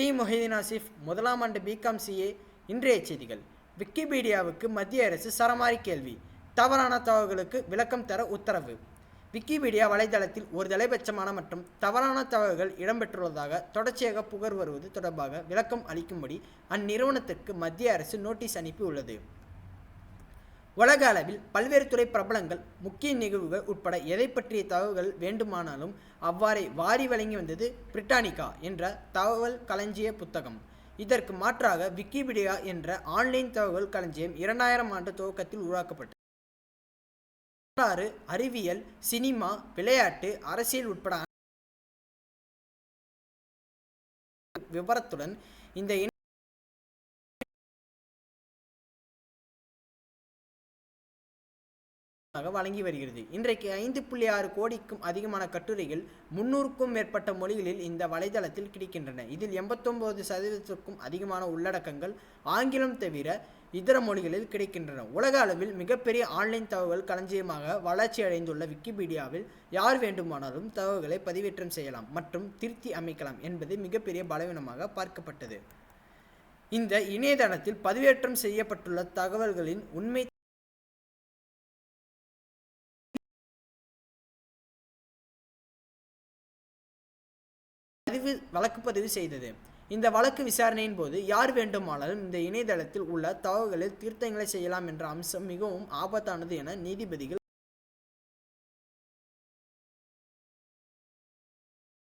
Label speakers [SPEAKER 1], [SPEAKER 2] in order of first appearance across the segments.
[SPEAKER 1] D Mohideen Asif முதலாம் ஆண்டு BCom CA இன்றைய செய்திகள். விக்கிபீடியாவுக்கு மத்திய அரசு சரமாரி கேள்வி. தவறான தகவல்களுக்கு விளக்கம் தர உத்தரவு. விக்கிபீடியா வலைதளத்தில் ஒரு தலைபட்சமான மற்றும் தவறான தகவல்கள் இடம்பெற்றுள்ளதாக தொடர்ச்சியாக புகார் வருவது தொடர்பாக விளக்கம் அளிக்கும்படி அந்நிறுவனத்திற்கு மத்திய அரசு நோட்டீஸ் அனுப்பியுள்ளது. உலக அளவில் பல்வேறு துறை பிரபலங்கள் முக்கிய நிகழ்வுகள் உட்பட எதை பற்றிய தகவல்கள் வேண்டுமானாலும் அவ்வாறே வாரி வழங்கி வந்தது பிரிட்டானிகா என்ற தகவல் களஞ்சிய புத்தகம். இதற்கு மாற்றாக விக்கிபீடியா என்ற ஆன்லைன் தகவல் களஞ்சியம் இரண்டாயிரம் ஆண்டு துவக்கத்தில் உருவாக்கப்பட்டது. வரலாறு அறிவியல் சினிமா விளையாட்டு அரசியல் உட்பட விவரத்துடன் இந்த வழங்கி வருகிறது. இன்றைக்கு ஐந்து புள்ளி ஆறு கோடிக்கும் அதிகமான கட்டுரைகள் முன்னூறுக்கும் மேற்பட்ட மொழிகளில் இந்த வலைதளத்தில் கிடைக்கின்றன. இதில் எண்பத்தொன்பது சதவீதத்திற்கும் அதிகமான உள்ளடக்கங்கள் ஆங்கிலம் தவிர இதர மொழிகளில் கிடைக்கின்றன. உலக அளவில் மிகப்பெரிய ஆன்லைன் தகவல் களஞ்சியமாக வளர்ச்சி அடைந்துள்ள விக்கிபீடியாவில் யார் வேண்டுமானாலும் தகவல்களை பதிவேற்றம் செய்யலாம் மற்றும் திருத்தி அமைக்கலாம் என்பது மிகப்பெரிய பலவீனமாக பார்க்கப்பட்டது. இந்த இணையதளத்தில் பதிவேற்றம் செய்யப்பட்டுள்ள தகவல்களின் உண்மை பதிவு வழக்கு பதிவு செய்தது. இந்த வழக்கு விசாரணையின் போது யார் வேண்டுமானாலும் இந்த இணையதளத்தில் உள்ள தகவல்களில் திருத்தங்களை செய்யலாம் என்ற அம்சம் மிகவும் ஆபத்தானது என நீதிபதிகள்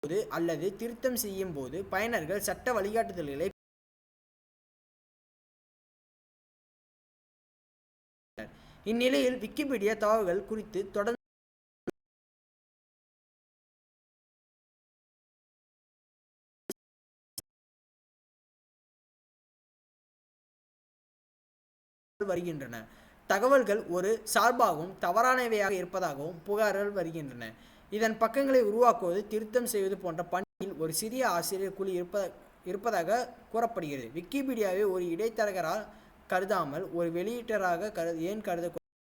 [SPEAKER 1] போது அல்லது திருத்தம் செய்யும் போது பயனர்கள் சட்ட வழிகாட்டுதல்களை இந்நிலையில் விக்கிபீடியா தகவல்கள் குறித்து தொடர்ந்து வருகின்றன. தகவல்கள் ஒரு சார்பாகவும் தவறானவையாக இருப்பதாகவும் புகார்கள் வருகின்றன. இதன் பக்கங்களை உருவாக்குவது திருத்தம் செய்வது போன்ற பணியில் ஒரு சிறிய ஆசிரியர் குழு இருப்ப இருப்பதாக கூறப்படுகிறது. விக்கிபீடியாவை ஒரு இடைத்தரகராக கருதாமல் ஒரு வெளியீட்டராக கரு ஏன் கருத